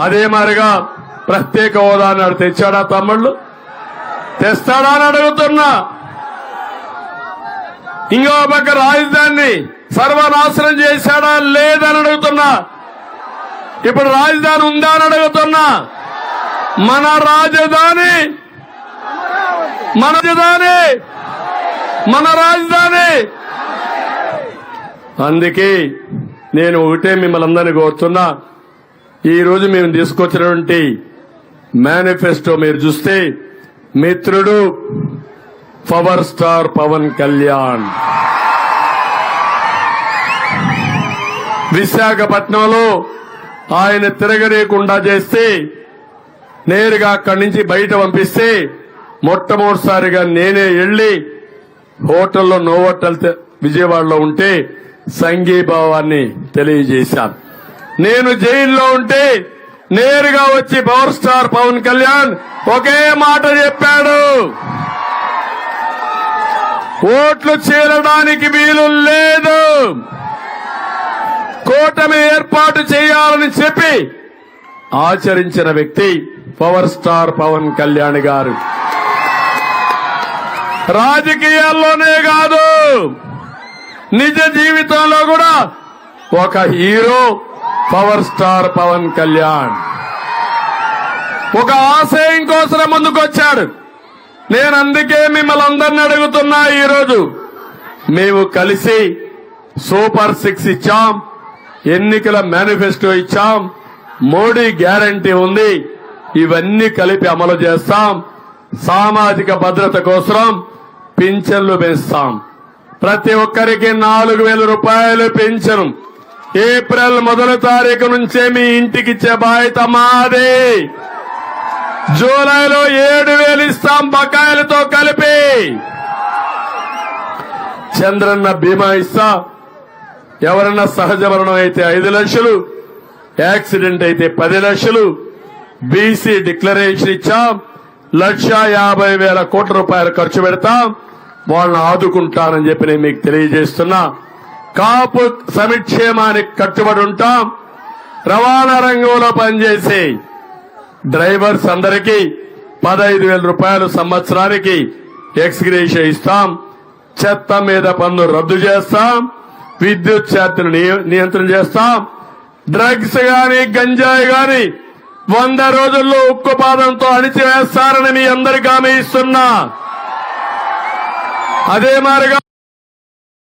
అదే మారిగా ప్రత్యేక హోదా అన్నాడు. తెచ్చాడా తమ్ముళ్ళు? తెస్తాడా అని అడుగుతున్నా. ఇంకో పక్క రాజధానిని సర్వనాశనం చేశాడా లేదని అడుగుతున్నా. ఇప్పుడు రాజధాని ఉందా అని అడుగుతున్నా. మన రాజధాని మన రాజధాని మన రాజధాని. అందుకే నేను ఒకటే మిమ్మల్ని అందరినీ కోరుతున్నా. ఈ రోజు మేము తీసుకొచ్చినటువంటి మేనిఫెస్టో మీరు చూస్తే మిత్రుడు పవర్ స్టార్ పవన్ కళ్యాణ్. విశాఖపట్నంలో ఆయన తిరగలేకుండా చేస్తే నేరుగా అక్కడి నుంచి బయట పంపిస్తే మొట్టమొదటిసారిగా నేనే వెళ్ళి హోటల్లో నోవోటల్ విజయవాడలో ఉంటే సంఘీభావాన్ని తెలియజేశాను. నేను జైల్లో ఉంటే నేరుగా వచ్చి పవర్ స్టార్ పవన్ కళ్యాణ్ ఒకే మాట చెప్పాడు. ఓట్లు చేరడానికి వీలు లేదు. కూటమి ఏర్పాటు చేయాలని చెప్పి ఆచరించిన వ్యక్తి పవర్ స్టార్ పవన్ కళ్యాణ్ గారు. రాజకీయాల్లోనే కాదు నిజ జీవితంలో కూడా ఒక hero power star Pawan Kalyan. ఒక ఆశయం కోసం ముందుకొచ్చాడు. నేను అందుకే మిమ్మల్ని అందరిని అడుగుతున్నా ఈరోజు. మేము కలిసి సూపర్ సిక్స్ ఇచ్చాం. ఎన్నికల మేనిఫెస్టో ఇచ్చాం. మోడీ గ్యారంటీ ఉంది. ఇవన్నీ కలిపి అమలు చేస్తాం. సామాజిక భద్రత కోసం పింఛన్లు పెంచుతాం ప్రతి ఒక్కరికి నాలుగు వేల రూపాయలు పెంచను ఏప్రిల్ మొదటి తారీఖు నుంచే మీ ఇంటికి ఇచ్చే బాధ్యత మాదే. జూలైలో ఏడు వేలు ఇస్తాం బకాయిలతో కలిపి. చంద్రన్న బీమా ఇస్తా. ఎవరన్నా సహజ మరణం అయితే ఐదు లక్షలు యాక్సిడెంట్ అయితే పది లక్షలు. బీసీ డిక్లరేషన్ ఇచ్చాం. లక్ష యాభై వేల కోట్ల రూపాయలు ఖర్చు పెడతాం. వాళ్ళని ఆదుకుంటానని చెప్పి నేను మీకు తెలియజేస్తున్నా. కాపు సమిక్షేమానికి కట్టుబడి ఉంటాం. రవాణా రంగంలో పనిచేసే డ్రైవర్స్ అందరికీ పదహైదు వేల రూపాయలు సంవత్సరానికి ఎక్స్గ్రేషియా ఇస్తాం. చెత్త మీద పన్ను రద్దు చేస్తాం. విద్యుత్ ఛార్జీలు నియ- నియంత్రణ చేస్తాం. డ్రగ్స్ గాని గంజాయి గాని వంద రోజుల్లో ఉక్కు పాదంతో అణిచివేస్తారని మీ అందరికీ హామీ ఇస్తున్నా. అదే మారిగా